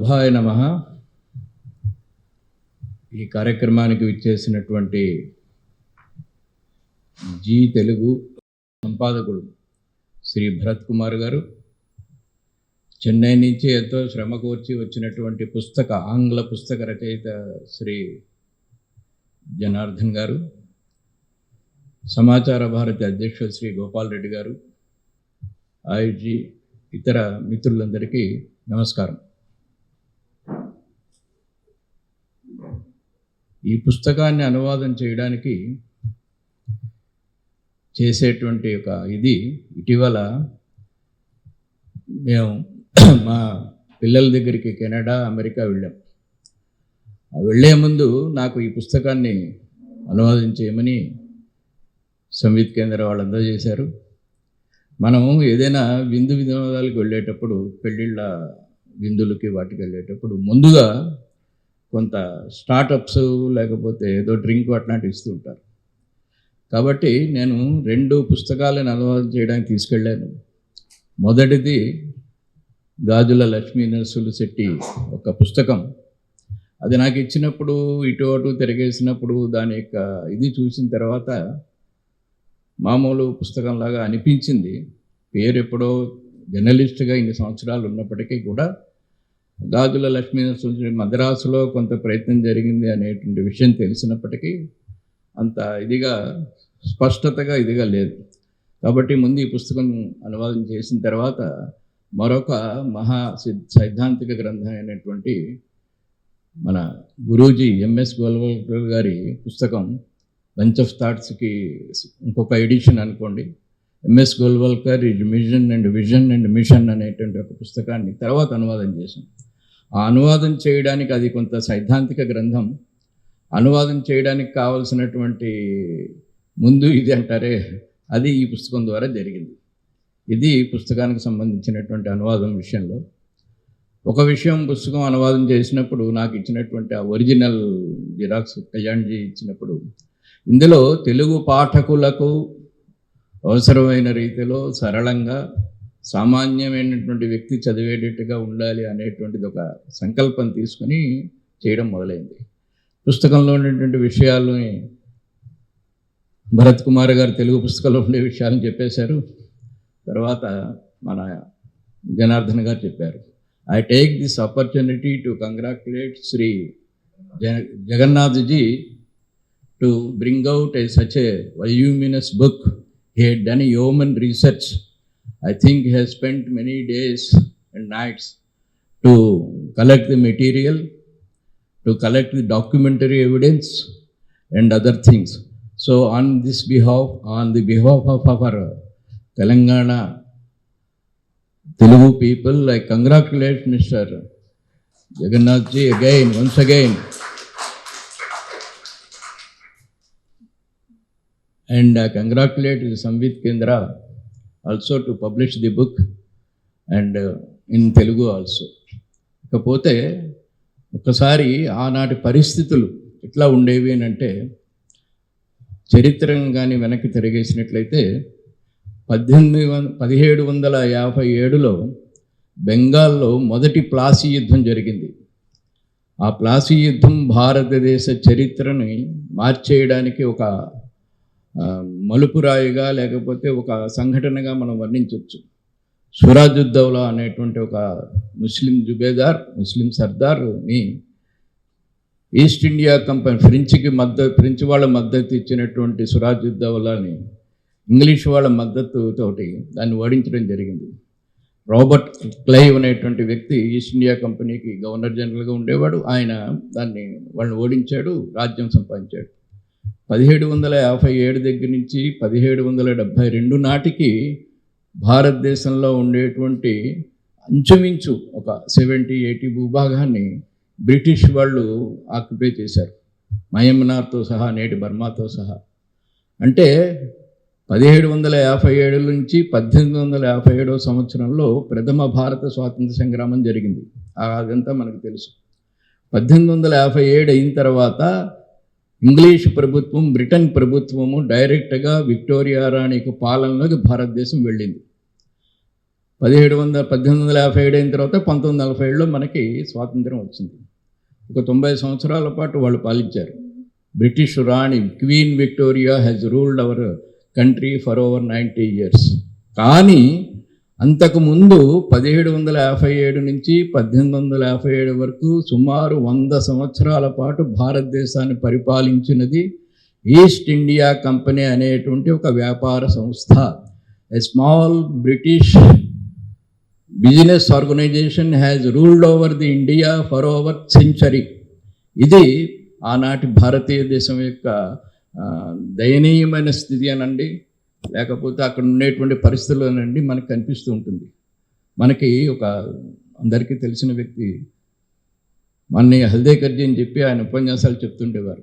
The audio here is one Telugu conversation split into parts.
శుభాయ నమ. ఈ కార్యక్రమానికి విచ్చేసినటువంటి జీ తెలుగు సంపాదకుడు శ్రీ భరత్ కుమార్ గారు. చెన్నై నుంచి ఎంతో శ్రమ కోర్చి వచ్చినటువంటి పుస్తక ఆంగ్ల పుస్తక రచయిత శ్రీ జనార్దన్ గారు. సమాచార భారతి అధ్యక్షుడు శ్రీ గోపాల్ రెడ్డి గారు. ఐజీ ఇతర మిత్రులందరికీ నమస్కారం. ఈ పుస్తకాన్ని అనువాదం చేయడానికి చేసేటువంటి ఒక ఇది. ఇటీవల మేము మా పిల్లల దగ్గరికి కెనడా అమెరికా వెళ్ళాం. వెళ్ళే ముందు నాకు ఈ పుస్తకాన్ని అనువాదం చేయమని సంవిత్ కేంద్ర వాళ్ళు అందజేశారు. మనం ఏదైనా విందు వినోదాలకు వెళ్ళేటప్పుడు పెళ్ళిళ్ళ విందులకి వాటికి వెళ్ళేటప్పుడు ముందుగా కొంత స్టార్టప్స్ లేకపోతే ఏదో డ్రింక్ అట్లాంటివి ఇస్తూ ఉంటారు. కాబట్టి నేను రెండు పుస్తకాలను అనువాదం చేయడానికి తీసుకెళ్ళాను. మొదటిది గాజుల లక్ష్మీ నరసులు శెట్టి ఒక పుస్తకం. అది నాకు ఇచ్చినప్పుడు ఇటు అటు తిరిగేసినప్పుడు దాని యొక్క ఇది చూసిన తర్వాత మామూలు పుస్తకంలాగా అనిపించింది. పేరు ఎప్పుడో జర్నలిస్ట్గా ఇన్ని సంవత్సరాలు ఉన్నప్పటికీ కూడా దాదుల లక్ష్మీనరసింహ మద్రాసులో కొంత ప్రయత్నం జరిగింది అనేటువంటి విషయం తెలిసినప్పటికీ అంత ఇదిగా స్పష్టతగా ఇదిగా లేదు. కాబట్టి ముందు ఈ పుస్తకం అనువాదం చేసిన తర్వాత మరొక మహా సిద్ సైద్ధాంతిక గ్రంథం అయినటువంటి మన గురూజీ ఎంఎస్ గోల్వల్కర్ గారి పుస్తకం బంచ్ ఆఫ్ థాట్స్కి ఇంకొక ఎడిషన్ అనుకోండి. M S Golwalkar his mission and vision and mission అనేటువంటి ఒక పుస్తకాన్ని తర్వాత అనువాదం చేశాం. ఆ అనువాదం చేయడానికి అది కొంత సైద్ధాంతిక గ్రంథం. అనువాదం చేయడానికి కావలసినటువంటి ముందు ఇది అంటారే అది ఈ పుస్తకం ద్వారా జరిగింది. ఇది ఈ పుస్తకానికి సంబంధించినటువంటి అనువాదం విషయంలో. ఒక విషయం పుస్తకం అనువాదం చేసినప్పుడు నాకు ఇచ్చినటువంటి ఆ ఒరిజినల్ జిరాక్స్ కళ్యాణ్జీ ఇచ్చినప్పుడు ఇందులో తెలుగు పాఠకులకు అవసరమైన రీతిలో సరళంగా సామాన్యమైనటువంటి వ్యక్తి చదివేటట్టుగా ఉండాలి అనేటువంటిది ఒక సంకల్పం తీసుకుని చేయడం మొదలైంది. పుస్తకంలో ఉన్నటువంటి విషయాలని భరత్ కుమార్ గారు తెలుగు పుస్తకంలో ఉండే విషయాలను చెప్పేశారు. తర్వాత మన జనార్దన్ గారు చెప్పారు I take this opportunity to congratulate Shri Jaga Jagannathji to bring out a such a voluminous book he had done human research I think he has spent many days and nights to collect the material, to collect the documentary evidence and other things. So on this behalf, on the behalf of our Telangana Telugu people, I congratulate Mr. Jagannath ji again, once again. And I congratulate the Samvit Kendra also to publish the book and in Telugu also ఇకపోతే ఒకసారి ఆనాటి పరిస్థితులు ఎట్లా ఉండేవి అని అంటే చరిత్రను కానీ వెనక్కి తిరిగేసినట్లయితే పద్దెనిమిది వం పదిహేడు వందల యాభై ఏడులో బెంగాల్లో మొదటి ప్లాసీ యుద్ధం జరిగింది. ఆ ప్లాసీ యుద్ధం భారతదేశ చరిత్రని మార్చేయడానికి ఒక మలుపురాయిగా లేకపోతే ఒక సంఘటనగా మనం వర్ణించవచ్చు. సురాజుద్దౌలా అనేటువంటి ఒక ముస్లిం జుబేదార్ ముస్లిం సర్దార్ని ఈస్ట్ ఇండియా కంపెనీ ఫ్రెంచ్కి మద్దతు ఫ్రెంచ్ వాళ్ళ మద్దతు ఇచ్చినటువంటి సురాజుద్దౌలాని ఇంగ్లీష్ వాళ్ళ మద్దతుతోటి దాన్ని ఓడించడం జరిగింది. రాబర్ట్ క్లైవ్ అనేటువంటి వ్యక్తి ఈస్ట్ ఇండియా కంపెనీకి గవర్నర్ జనరల్గా ఉండేవాడు. ఆయన దాన్ని వాళ్ళని ఓడించాడు రాజ్యం సంపాదించాడు. పదిహేడు వందల యాభై ఏడు దగ్గర నుంచి పదిహేడు వందల డెబ్భై రెండు నాటికి భారతదేశంలో ఉండేటువంటి అంచుమించు ఒక సెవెంటీ ఎయిటీ భూభాగాన్ని బ్రిటిష్ వాళ్ళు ఆక్యుపై చేశారు. మయమ్నార్తో సహా నేటి బర్మాతో సహా. అంటే పదిహేడు వందల యాభై ఏడు నుంచి పద్దెనిమిది వందల యాభై ఏడవ సంవత్సరంలో ప్రథమ భారత స్వాతంత్ర సంగ్రామం జరిగింది. అదంతా మనకు తెలుసు. పద్దెనిమిది వందల యాభై ఏడు అయిన తర్వాత ఇంగ్లీష్ ప్రభుత్వం బ్రిటన్ ప్రభుత్వము డైరెక్ట్గా విక్టోరియా రాణికి పాలనలోకి భారతదేశం వెళ్ళింది. పదిహేడు వందల పద్దెనిమిది వందల యాభై ఏడు అయిన తర్వాత పంతొమ్మిది నలభై ఏడులో మనకి స్వాతంత్రం వచ్చింది. ఒక తొంభై సంవత్సరాల పాటు వాళ్ళు పాలించారు. British Rani Queen Victoria has ruled our country for over ninety years కానీ అంతకుముందు పదిహేడు వందల యాభై ఏడు నుంచి పద్దెనిమిది వందల యాభై ఏడు వరకు సుమారు వంద సంవత్సరాల పాటు భారతదేశాన్ని పరిపాలించినది ఈస్ట్ ఇండియా కంపెనీ అనేటువంటి ఒక వ్యాపార సంస్థ. A small British business organisation has ruled over the India for over century ఇది ఆనాటి భారతీయ దేశం యొక్క దయనీయమైన స్థితి అనండి. లేకపోతే అక్కడ ఉండేటువంటి పరిస్థితులనండి మనకు కనిపిస్తూ ఉంటుంది. మనకి ఒక అందరికీ తెలిసిన వ్యక్తి మన్ని హల్దేకర్జీ అని చెప్పి ఆయన ఉపన్యాసాలు చెప్తుండేవారు.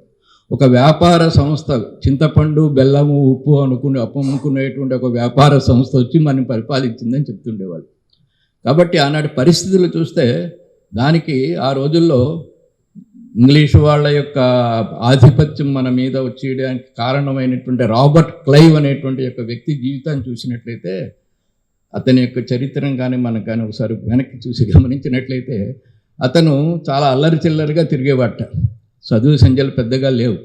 ఒక వ్యాపార సంస్థ చింతపండు బెల్లము ఉప్పు అనుకునే అమ్ముకునేటువంటి ఒక వ్యాపార సంస్థ వచ్చి మనం పరిపాలించిందని చెప్తుండేవాళ్ళు. కాబట్టి ఆనాటి పరిస్థితులు చూస్తే దానికి ఆ రోజుల్లో ఇంగ్లీష్ వాళ్ళ యొక్క ఆధిపత్యం మన మీద వచ్చేయడానికి కారణమైనటువంటి రాబర్ట్ క్లైవ్ అనేటువంటి యొక్క వ్యక్తి జీవితాన్ని చూసినట్లయితే అతని యొక్క చరిత్రం కానీ మనం కానీ ఒకసారి వెనక్కి చూసి గమనించినట్లయితే అతను చాలా అల్లరి చిల్లరిగా తిరిగేవాట. చదువు సంజలు పెద్దగా లేవు.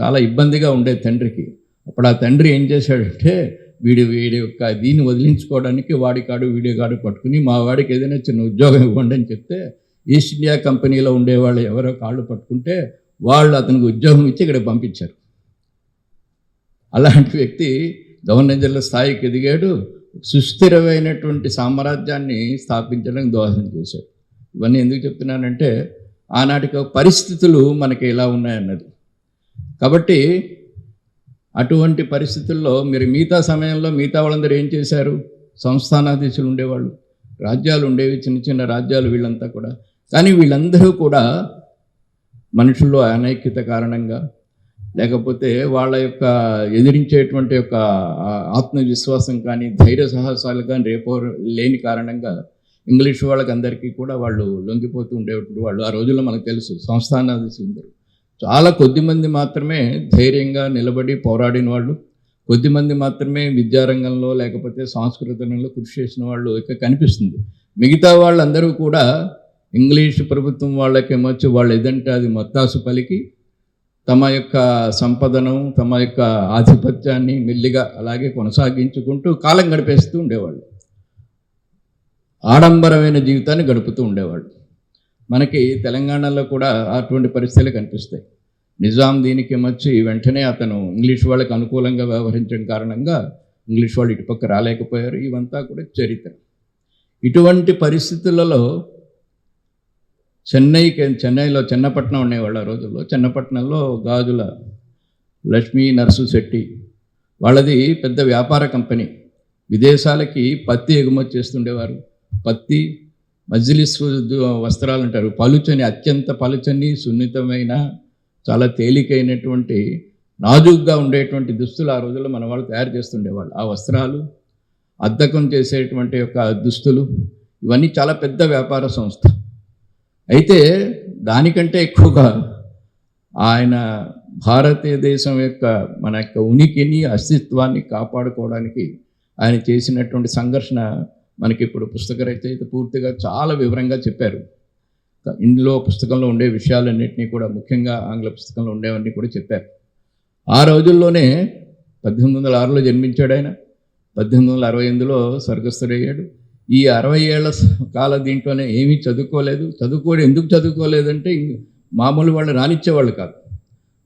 చాలా ఇబ్బందిగా ఉండేది తండ్రికి. అప్పుడు ఆ తండ్రి ఏం చేశాడంటే వీడి వీడి యొక్క దీన్ని వదిలించుకోవడానికి వాడి కాడు కాడు పట్టుకుని మా వాడికి ఏదైనా చిన్న ఉద్యోగం ఇవ్వండి అని చెప్తే ఈస్ట్ ఇండియా కంపెనీలో ఉండేవాళ్ళు ఎవరో కాళ్ళు పట్టుకుంటే వాళ్ళు అతనికి ఉద్యోగం ఇచ్చి ఇక్కడ పంపించారు. అలాంటి వ్యక్తి గవర్నర్ స్థాయికి ఎదిగాడు సుస్థిరమైనటువంటి సామ్రాజ్యాన్ని స్థాపించడానికి దోహదం చేశాడు. ఇవన్నీ ఎందుకు చెప్తున్నానంటే ఆనాటికి పరిస్థితులు మనకి ఎలా ఉన్నాయన్నది. కాబట్టి అటువంటి పరిస్థితుల్లో మీరు మిగతా సమయంలో మిగతా వాళ్ళందరూ ఏం చేశారు? సంస్థానాధీశులు ఉండేవాళ్ళు. రాజ్యాలు ఉండేవి చిన్న చిన్న రాజ్యాలు వీళ్ళంతా కూడా. కానీ వీళ్ళందరూ కూడా మనుషుల్లో అనైక్యత కారణంగా లేకపోతే వాళ్ళ యొక్క ఎదిరించేటువంటి యొక్క ఆత్మవిశ్వాసం కానీ ధైర్య సాహసాలు కానీ రేపో లేని కారణంగా ఇంగ్లీష్ వాళ్ళకి అందరికీ కూడా వాళ్ళు లొంగిపోతూ ఉండేటప్పుడు వాళ్ళు ఆ రోజుల్లో మనకు తెలుసు సంస్థానాధీశులు చాలా కొద్ది మంది మాత్రమే ధైర్యంగా నిలబడి పోరాడిన వాళ్ళు కొద్దిమంది మాత్రమే విద్యారంగంలో లేకపోతే సాంస్కృతిక రంగంలో కృషి చేసిన వాళ్ళు ఇక కనిపిస్తుంది. మిగతా వాళ్ళందరూ కూడా ఇంగ్లీష్ ప్రభుత్వం వాళ్ళకేమొచ్చి వాళ్ళు ఏదంటే అది మొత్తాసు పలికి తమ యొక్క సంపదను తమ యొక్క ఆధిపత్యాన్ని మెల్లిగా అలాగే కొనసాగించుకుంటూ కాలం గడిపేస్తూ ఉండేవాళ్ళు. ఆడంబరమైన జీవితాన్ని గడుపుతూ ఉండేవాళ్ళు. మనకి తెలంగాణలో కూడా అటువంటి పరిస్థితులు కనిపిస్తాయి. నిజాం దీనికి వచ్చి వెంటనే అతను ఇంగ్లీష్ వాళ్ళకి అనుకూలంగా వ్యవహరించడం కారణంగా ఇంగ్లీష్ వాళ్ళు ఇటుపక్క రాలేకపోయారు. ఇవంతా కూడా చరిత్ర. ఇటువంటి పరిస్థితులలో చెన్నైకి చెన్నైలో చెన్నపట్నం ఉండేవాళ్ళు ఆ రోజుల్లో. చెన్నపట్నంలో గాజుల లక్ష్మీ నర్సు శెట్టి. వాళ్ళది పెద్ద వ్యాపార కంపెనీ. విదేశాలకి పత్తి ఎగుమతి చేస్తుండేవారు. పత్తి మజ్లిస్ వస్త్రాలు అంటారు. పలుచని అత్యంత పలుచని సున్నితమైన చాలా తేలికైనటువంటి నాజుగ్గా ఉండేటువంటి దుస్తులు ఆ రోజుల్లో మన వాళ్ళు తయారు చేస్తుండేవాళ్ళు. ఆ వస్త్రాలు అద్దకం చేసేటువంటి యొక్క దుస్తులు ఇవన్నీ చాలా పెద్ద వ్యాపార సంస్థ. అయితే దానికంటే ఎక్కువగా ఆయన భారతదేశం యొక్క మన యొక్క ఉనికిని అస్తిత్వాన్ని కాపాడుకోవడానికి ఆయన చేసినటువంటి సంఘర్షణ మనకి ఇప్పుడు పుస్తక రచయిత పూర్తిగా చాలా వివరంగా చెప్పారు. ఇందులో పుస్తకంలో ఉండే విషయాలన్నింటినీ కూడా ముఖ్యంగా ఆంగ్ల పుస్తకంలో ఉండేవన్నీ కూడా చెప్పారు. ఆ రోజుల్లోనే పద్దెనిమిది వందల ఆరులో జన్మించాడు ఆయన. పద్దెనిమిది వందల అరవై ఎనిమిదిలో స్వర్గస్థుడయ్యాడు. ఈ అరవై ఏళ్ళ కాల దీంట్లోనే ఏమీ చదువుకోలేదు. చదువుకోడు. ఎందుకు చదువుకోలేదంటే మామూలు వాళ్ళు రానిచ్చేవాళ్ళు కాదు.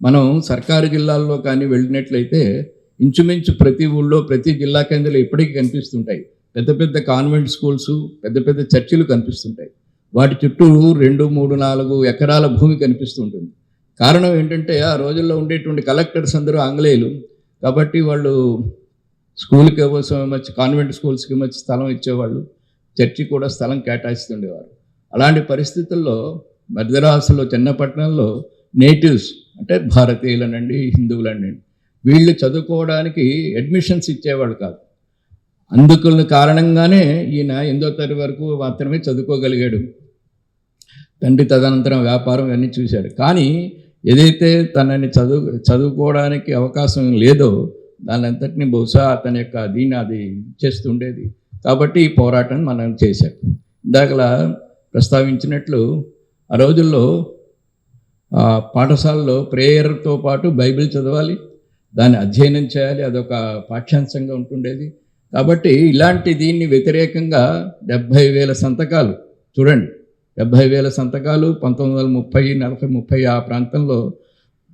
మనం సర్కారు జిల్లాల్లో కానీ వెళ్ళినట్లయితే ఇంచుమించు ప్రతి ఊళ్ళో ప్రతి జిల్లా కేంద్రాలు ఇప్పటికీ కనిపిస్తుంటాయి. పెద్ద పెద్ద కాన్వెంట్ స్కూల్స్ పెద్ద పెద్ద చర్చిలు కనిపిస్తుంటాయి. వాటి చుట్టూ రెండు మూడు నాలుగు ఎకరాల భూమి కనిపిస్తుంటుంది. కారణం ఏంటంటే ఆ రోజుల్లో ఉండేటువంటి కలెక్టర్స్ అందరూ ఆంగ్లేయులు. కాబట్టి వాళ్ళు స్కూల్కి కోసం వచ్చి కాన్వెంట్ స్కూల్స్కి వచ్చి స్థలం ఇచ్చేవాళ్ళు చర్చి కూడా స్థలం కేటాయిస్తుండేవారు. అలాంటి పరిస్థితుల్లో మద్రాసులో చిన్నపట్నంలో నేటివ్స్ అంటే భారతీయులనండి హిందువులనండి వీళ్ళు చదువుకోవడానికి అడ్మిషన్స్ ఇచ్చేవాళ్ళు కాదు. అందుకున్న కారణంగానే ఈయన ఎనిమిదో తరగతి వరకు మాత్రమే చదువుకోగలిగాడు. తండ్రి తదనంతరం వ్యాపారం అన్నీ చూశాడు. కానీ ఏదైతే తనని చదువు చదువుకోవడానికి అవకాశం లేదో దాని అంతటిని బహుశా అతని యొక్క దీన్ని అది చేస్తుండేది. కాబట్టి ఈ పోరాటం మనం చేశాం. ఇందాకలా ప్రస్తావించినట్లు ఆ రోజుల్లో ఆ, పాఠశాలలో ప్రేయర్తో పాటు బైబిల్ చదవాలి దాన్ని అధ్యయనం చేయాలి అదొక పాఠ్యాంశంగా ఉంటుండేది. కాబట్టి ఇలాంటి దీన్ని వ్యతిరేకంగా డెబ్భై వేల సంతకాలు చూడండి డెబ్భై వేల సంతకాలు పంతొమ్మిది వందల ముప్పై నలభై ముప్పై ఆ ప్రాంతంలో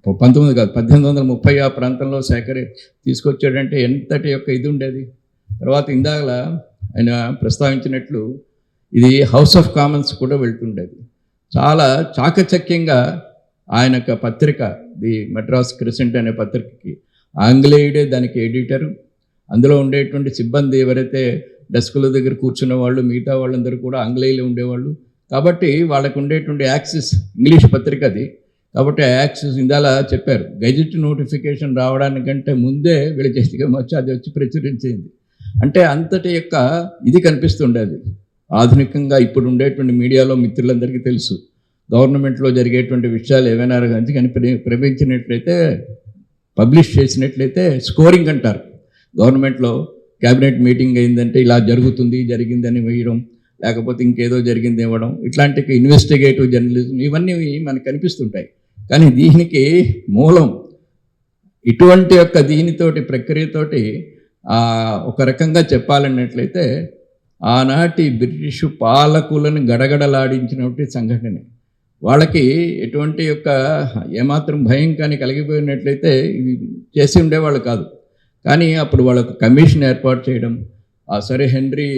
పంతొమ్మిది కాదు పద్దెనిమిది వందల ముప్పై ఆ ప్రాంతంలో సేకరి తీసుకొచ్చాడంటే ఎంతటి యొక్క ఇది ఉండేది? తర్వాత ఇందాక ఆయన ప్రస్తావించినట్లు ఇది హౌస్ ఆఫ్ కామన్స్ కూడా వెళ్తుండేది. చాలా చాకచక్యంగా ఆయన యొక్క పత్రిక ది మద్రాస్ క్రిసెంట్ అనే పత్రికకి ఆంగ్లేయుడే దానికి ఎడిటరు. అందులో ఉండేటువంటి సిబ్బంది ఎవరైతే డెస్కుల దగ్గర కూర్చున్న వాళ్ళు మిగతా వాళ్ళందరూ కూడా ఆంగ్లేయులు ఉండేవాళ్ళు. కాబట్టి వాళ్ళకు ఉండేటువంటి యాక్సెస్ ఇంగ్లీష్ పత్రిక అది. కాబట్టి యాక్సెస్ ఇందాల చెప్పారు గెజెట్ నోటిఫికేషన్ రావడానికంటే ముందే వీళ్ళ చేతికి వచ్చి అది వచ్చి ప్రచురించింది అంటే అంతటి యొక్క ఇది కనిపిస్తుండేది. ఆధునికంగా ఇప్పుడు ఉండేటువంటి మీడియాలో మిత్రులందరికీ తెలుసు గవర్నమెంట్లో జరిగేటువంటి విషయాలు ఏవైనా కానీ కానీ ప్రమించినట్లయితే పబ్లిష్ చేసినట్లయితే స్కోరింగ్ అంటారు. గవర్నమెంట్లో క్యాబినెట్ మీటింగ్ అయిందంటే ఇలా జరుగుతుంది జరిగిందని వేయడం లేకపోతే ఇంకేదో జరిగింది ఇవ్వడం ఇట్లాంటి ఇన్వెస్టిగేటివ్ జర్నలిజం ఇవన్నీ మనకు కనిపిస్తుంటాయి. కానీ దీనికి మూలం ఇటువంటి యొక్క దీనితోటి ప్రక్రియతోటి ఒక రకంగా చెప్పాలన్నట్లయితే ఆనాటి బ్రిటిష్ పాలకులను గడగడలాడించినటువంటి సంఘటన. వాళ్ళకి ఎటువంటి యొక్క ఏమాత్రం భయం కానీ కలిగిపోయినట్లయితే ఇది చేసి ఉండేవాళ్ళు కాదు. కానీ అప్పుడు వాళ్ళకు కమిషన్ ఏర్పాటు చేయడం ఆ సరే హెన్రీ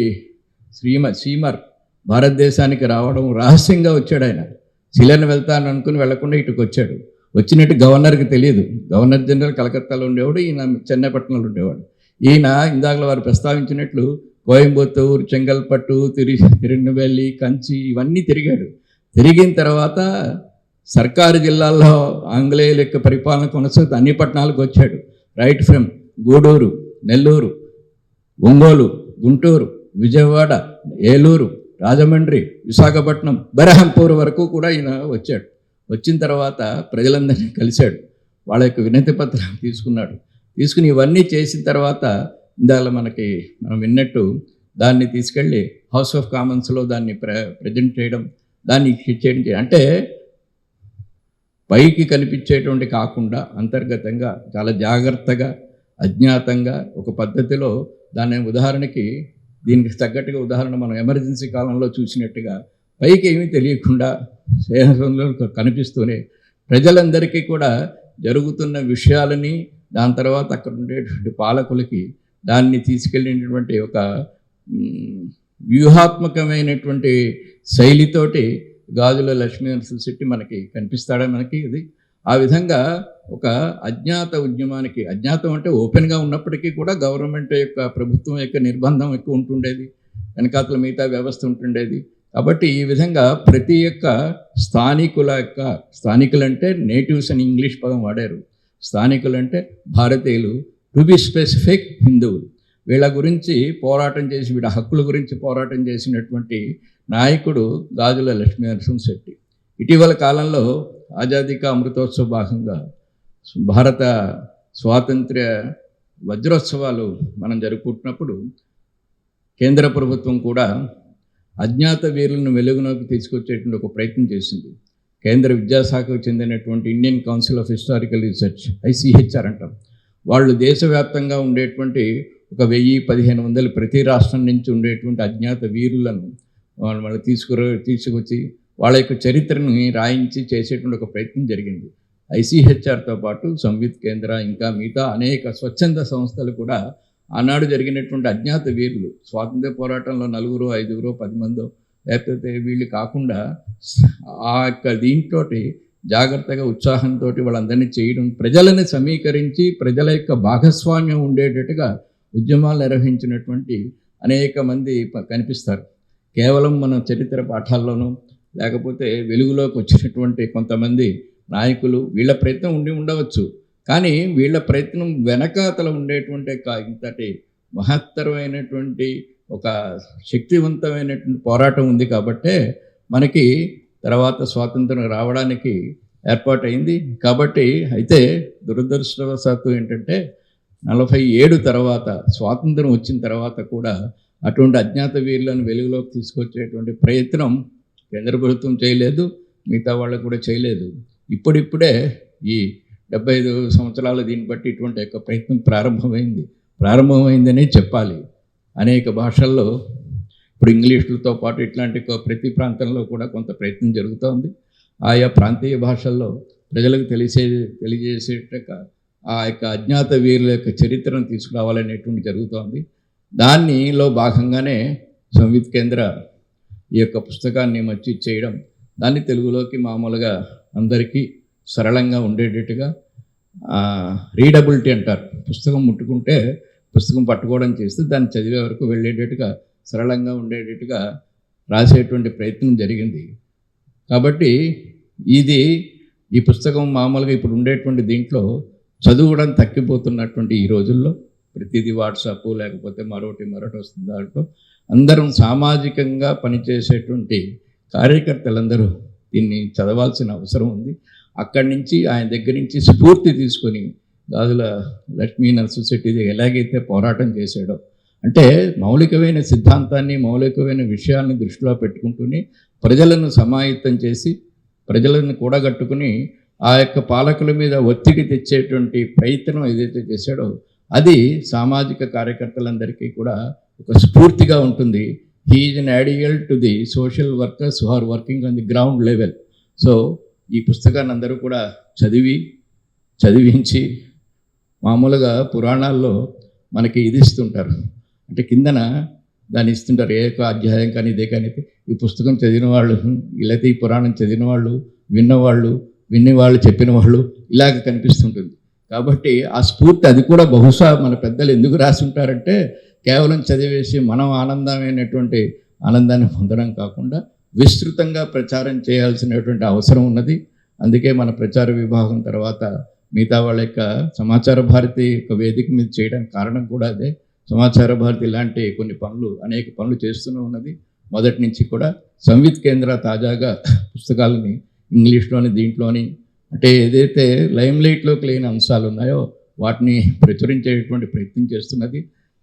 శ్రీమ సీమర్ భారతదేశానికి రావడం రహస్యంగా వచ్చాడు ఆయన. శిలను వెళ్తాను అనుకుని వెళ్ళకుండా ఇటుకు వచ్చాడు. వచ్చినట్టు గవర్నర్కి తెలియదు. గవర్నర్ జనరల్ కలకత్తాలో ఉండేవాడు ఈయన చెన్నైపట్నంలో ఉండేవాడు. ఈయన ఇందాకలో వారు ప్రస్తావించినట్లు కోయంబత్తూరు చెంగల్పట్టు తిరి తిరునెల్వేలి కంచి ఇవన్నీ తిరిగాడు. తిరిగిన తర్వాత సర్కారు జిల్లాల్లో ఆంగ్లేయుల యొక్క పరిపాలన కొనసాగుతూ అన్ని పట్టణాలకు వచ్చాడు. రైట్ ఫ్రమ్ గూడూరు నెల్లూరు ఒంగోలు గుంటూరు విజయవాడ ఏలూరు రాజమండ్రి విశాఖపట్నం బెరహంపూర్ వరకు కూడా ఈయన వచ్చాడు వచ్చిన తర్వాత ప్రజలందరినీ కలిశాడు వాళ్ళ యొక్క వినతి పత్రం తీసుకున్నాడు తీసుకుని ఇవన్నీ చేసిన తర్వాత ఇందాక మనకి మనం విన్నట్టు దాన్ని తీసుకెళ్ళి హౌస్ ఆఫ్ కామన్స్లో దాన్ని ప్ర ప్రజెంట్ చేయడం దాన్ని చేయడం. అంటే పైకి కనిపించేటువంటి కాకుండా అంతర్గతంగా చాలా జాగ్రత్తగా అజ్ఞాతంగా ఒక పద్ధతిలో దాని ఉదాహరణకి దీనికి తగ్గట్టుగా ఉదాహరణ మనం ఎమర్జెన్సీ కాలంలో చూసినట్టుగా పైకి ఏమీ తెలియకుండా సేవలో కనిపిస్తూనే ప్రజలందరికీ కూడా జరుగుతున్న విషయాలని దాని తర్వాత అక్కడ ఉండేటువంటి పాలకులకి దాన్ని తీసుకెళ్ళినటువంటి ఒక వ్యూహాత్మకమైనటువంటి శైలితోటి గాజుల లక్ష్మీ నరసింహశెట్టి మనకి కనిపిస్తాడా మనకి? ఇది ఆ విధంగా ఒక అజ్ఞాత ఉద్యమానికి అజ్ఞాతం అంటే ఓపెన్గా ఉన్నప్పటికీ కూడా గవర్నమెంట్ యొక్క ప్రభుత్వం యొక్క నిర్బంధం ఎక్కువ ఉంటుండేది. వెనకాతల మిగతా వ్యవస్థ ఉంటుండేది. కాబట్టి ఈ విధంగా ప్రతి యొక్క స్థానికుల యొక్క స్థానికులంటే నేటివ్స్ అని ఇంగ్లీష్ పదం వాడారు. స్థానికులంటే భారతీయులు టు బి స్పెసిఫిక్ హిందువులు. వీళ్ళ గురించి పోరాటం చేసి వీళ్ళ హక్కుల గురించి పోరాటం చేసినటువంటి నాయకుడు గాజుల లక్ష్మీ నరసింహ శెట్టి. ఇటీవల కాలంలో ఆజాదీ కా అమృతోత్సవ భాగంగా భారత స్వాతంత్ర్య వజ్రోత్సవాలు మనం జరుపుకుంటున్నప్పుడు కేంద్ర ప్రభుత్వం కూడా అజ్ఞాత వీరులను వెలుగులోకి తీసుకొచ్చేటువంటి ఒక ప్రయత్నం చేసింది. కేంద్ర విద్యాశాఖకు చెందినటువంటి Indian council of historical research ICHR అంటాం. వాళ్ళు దేశవ్యాప్తంగా ఉండేటువంటి ఒక వెయ్యి పదిహేను వందలు ప్రతి రాష్ట్రం నుంచి ఉండేటువంటి అజ్ఞాత వీరులను వాళ్ళు వాళ్ళు తీసుకురా తీసుకొచ్చి వాళ్ళ యొక్క చరిత్రను రాయించి చేసేటువంటి ఒక ప్రయత్నం జరిగింది. ఐసీహెచ్ఆర్తో పాటు సంవిత్ కేంద్ర ఇంకా మిగతా అనేక స్వచ్ఛంద సంస్థలు కూడా ఆనాడు జరిగినటువంటి అజ్ఞాత వీరులు స్వాతంత్ర పోరాటంలో నలుగురు ఐదుగురు పది మందో లేకపోతే వీళ్ళు కాకుండా ఆ యొక్క దీంట్లో జాగ్రత్తగా ఉత్సాహంతో వాళ్ళందరినీ చేయడం ప్రజలని సమీకరించి ప్రజల యొక్క భాగస్వామ్యం ఉండేటట్టుగా ఉద్యమాలు నిర్వహించినటువంటి అనేక మంది ప- కనిపిస్తారు. కేవలం మన చరిత్ర పాఠాల్లోనూ లేకపోతే వెలుగులోకి వచ్చినటువంటి కొంతమంది నాయకులు వీళ్ళ ప్రయత్నం ఉండి ఉండవచ్చు. కానీ వీళ్ళ ప్రయత్నం వెనకాతల ఉండేటువంటి ఇంతటి మహత్తరమైనటువంటి ఒక శక్తివంతమైనటువంటి పోరాటం ఉంది కాబట్టే మనకి తర్వాత స్వాతంత్రం రావడానికి ఏర్పాటైంది. కాబట్టి అయితే దురదృష్టవశాత్తు ఏంటంటే నలభై ఏడు తర్వాత స్వాతంత్రం వచ్చిన తర్వాత కూడా అటువంటి అజ్ఞాత వీరులను వెలుగులోకి తీసుకొచ్చేటువంటి ప్రయత్నం కేంద్ర ప్రభుత్వం చేయలేదు మిగతా వాళ్ళు కూడా చేయలేదు. ఇప్పుడిప్పుడే ఈ డెబ్బై ఐదు సంవత్సరాల దీన్ని బట్టి ఇటువంటి యొక్క ప్రయత్నం ప్రారంభమైంది. ప్రారంభమైందనే చెప్పాలి. అనేక భాషల్లో ఇప్పుడు ఇంగ్లీషులతో పాటు ఇట్లాంటి ప్రతి ప్రాంతంలో కూడా కొంత ప్రయత్నం జరుగుతోంది. ఆయా ప్రాంతీయ భాషల్లో ప్రజలకు తెలిసే తెలియజేసేట ఆ యొక్క అజ్ఞాత వీరుల యొక్క చరిత్రను తీసుకురావాలనేటువంటి జరుగుతోంది. దానిలో భాగంగానే సంవిత్ కేంద్ర ఈ యొక్క పుస్తకాన్ని మచ్చి చేయడం దాన్ని తెలుగులోకి మామూలుగా అందరికీ సరళంగా ఉండేటట్టుగా రీడబిలిటీ అంటారు. పుస్తకం ముట్టుకుంటే పుస్తకం పట్టుకోవడం చేస్తే దాన్ని చదివే వరకు వెళ్ళేటట్టుగా సరళంగా ఉండేటట్టుగా రాసేటువంటి ప్రయత్నం జరిగింది. కాబట్టి ఇది ఈ పుస్తకం మామూలుగా ఇప్పుడు ఉండేటువంటి దీంట్లో చదువుడం తగ్గిపోతున్నటువంటి ఈ రోజుల్లో ప్రతిదీ వాట్సాప్ లేకపోతే మరొకటి మరొకటి వస్తుంది దాంట్లో అందరం సామాజికంగా పనిచేసేటువంటి కార్యకర్తలందరూ దీన్ని చదవాల్సిన అవసరం ఉంది. అక్కడి నుంచి ఆయన దగ్గర నుంచి స్ఫూర్తి తీసుకొని గాజుల లక్ష్మీ నరసొసైటీ ఎలాగైతే పోరాటం చేశాడో అంటే మౌలికమైన సిద్ధాంతాన్ని మౌలికమైన విషయాల్ని దృష్టిలో పెట్టుకుంటూనే ప్రజలను సమాయత్తం చేసి ప్రజలను కూడగట్టుకుని ఆ యొక్క పాలకుల మీద ఒత్తిడి తెచ్చేటువంటి ప్రయత్నం ఏదైతే చేశాడో అది సామాజిక కార్యకర్తలందరికీ కూడా ఒక స్ఫూర్తిగా ఉంటుంది. He an ideal to the social workers who are working on the ground level so ఈ పుస్తకాన్ని అందరూ కూడా చదివి చదివించి మామూలుగా పురాణాల్లో మనకి ఇది ఇస్తుంటారు. అంటే కిందన దాన్ని ఇస్తుంటారు. ఏ అధ్యాయం కానీ ఇదే కానీ ఈ పుస్తకం చదివిన వాళ్ళు లేకపోతే ఈ పురాణం చదివిన వాళ్ళు విన్నవాళ్ళు విన్ని వాళ్ళు చెప్పిన వాళ్ళు ఇలాగ కనిపిస్తుంటుంది. కాబట్టి ఆ స్ఫూర్తి అది కూడా బహుశా మన పెద్దలు ఎందుకు రాసి ఉంటారంటే కేవలం చదివేసి మనం ఆనందమైనటువంటి ఆనందాన్ని పొందడం కాకుండా విస్తృతంగా ప్రచారం చేయాల్సినటువంటి అవసరం ఉన్నది. అందుకే మన ప్రచార విభాగం తర్వాత మిగతా వాళ్ళ యొక్క సమాచార భారతి యొక్క వేదిక మీద చేయడానికి కారణం కూడా అదే. సమాచార భారతి ఇలాంటి కొన్ని పనులు అనేక పనులు చేస్తూనే ఉన్నది. మొదటి నుంచి కూడా సంవిత్ కేంద్ర తాజాగా పుస్తకాలని ఇంగ్లీష్లోని దీంట్లోని అంటే ఏదైతే లైమ్లైట్లోకి లేని అంశాలు ఉన్నాయో వాటిని ప్రచురించేటువంటి ప్రయత్నం చేస్తున్నది.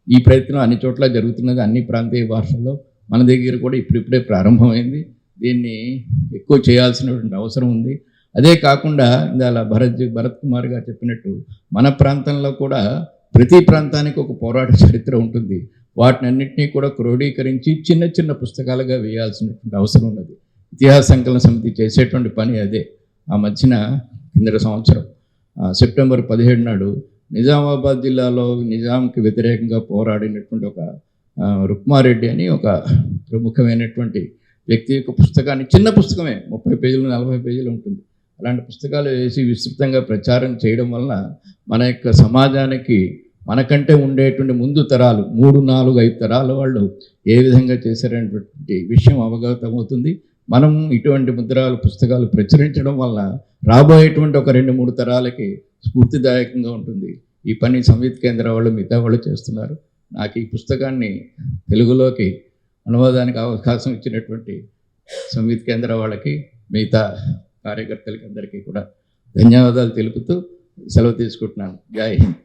ఈ ప్రయత్నం అన్ని చోట్ల జరుగుతున్నది అన్ని ప్రాంతీయ భాషల్లో. మన దగ్గర కూడా ఇప్పుడిప్పుడే ప్రారంభమైంది. దీన్ని ఎక్కువ చేయాల్సినటువంటి అవసరం ఉంది. అదే కాకుండా ఇందాల భరత్ భరత్ కుమార్ గారు చెప్పినట్టు మన ప్రాంతంలో కూడా ప్రతి ప్రాంతానికి ఒక పోరాట చరిత్ర ఉంటుంది. వాటిని అన్నింటినీ కూడా క్రోడీకరించి చిన్న చిన్న పుస్తకాలుగా వేయాల్సినటువంటి అవసరం ఉన్నది. ఇతిహాస సంకలన సమితి చేసేటువంటి పని అదే. ఆ మధ్యన కిందటి సంవత్సరం సెప్టెంబర్ పదిహేడు నాడు నిజామాబాద్ జిల్లాలో నిజాంకి వ్యతిరేకంగా పోరాడినటువంటి ఒక రుక్మారెడ్డి అని ఒక ప్రముఖమైనటువంటి వ్యక్తి యొక్క పుస్తకాన్ని చిన్న పుస్తకమే ముప్పై పేజీలు నలభై పేజీలు ఉంటుంది. అలాంటి పుస్తకాలు వేసి విస్తృతంగా ప్రచారం చేయడం వలన మన యొక్క సమాజానికి మనకంటే ఉండేటువంటి ముందు తరాలు మూడు నాలుగు ఐదు తరాల వాళ్ళు ఏ విధంగా చేశారనేటువంటి విషయం అవగతమవుతుంది మనం ఇటువంటి ముద్రాలు పుస్తకాలు ప్రచురించడం వల్ల రాబోయేటువంటి ఒక రెండు మూడు తరాలకి స్ఫూర్తిదాయకంగా ఉంటుంది. ఈ పని సంవిత్ కేంద్ర వాళ్ళు మిగతా వాళ్ళు చేస్తున్నారు. నాకు ఈ పుస్తకాన్ని తెలుగులోకి అనువాదానికి అవకాశం ఇచ్చినటువంటి సంవిత్ కేంద్ర వాళ్ళకి మిగతా కార్యకర్తలకి అందరికీ కూడా ధన్యవాదాలు తెలుపుతూ సెలవు తీసుకుంటున్నాను. జై హింద్.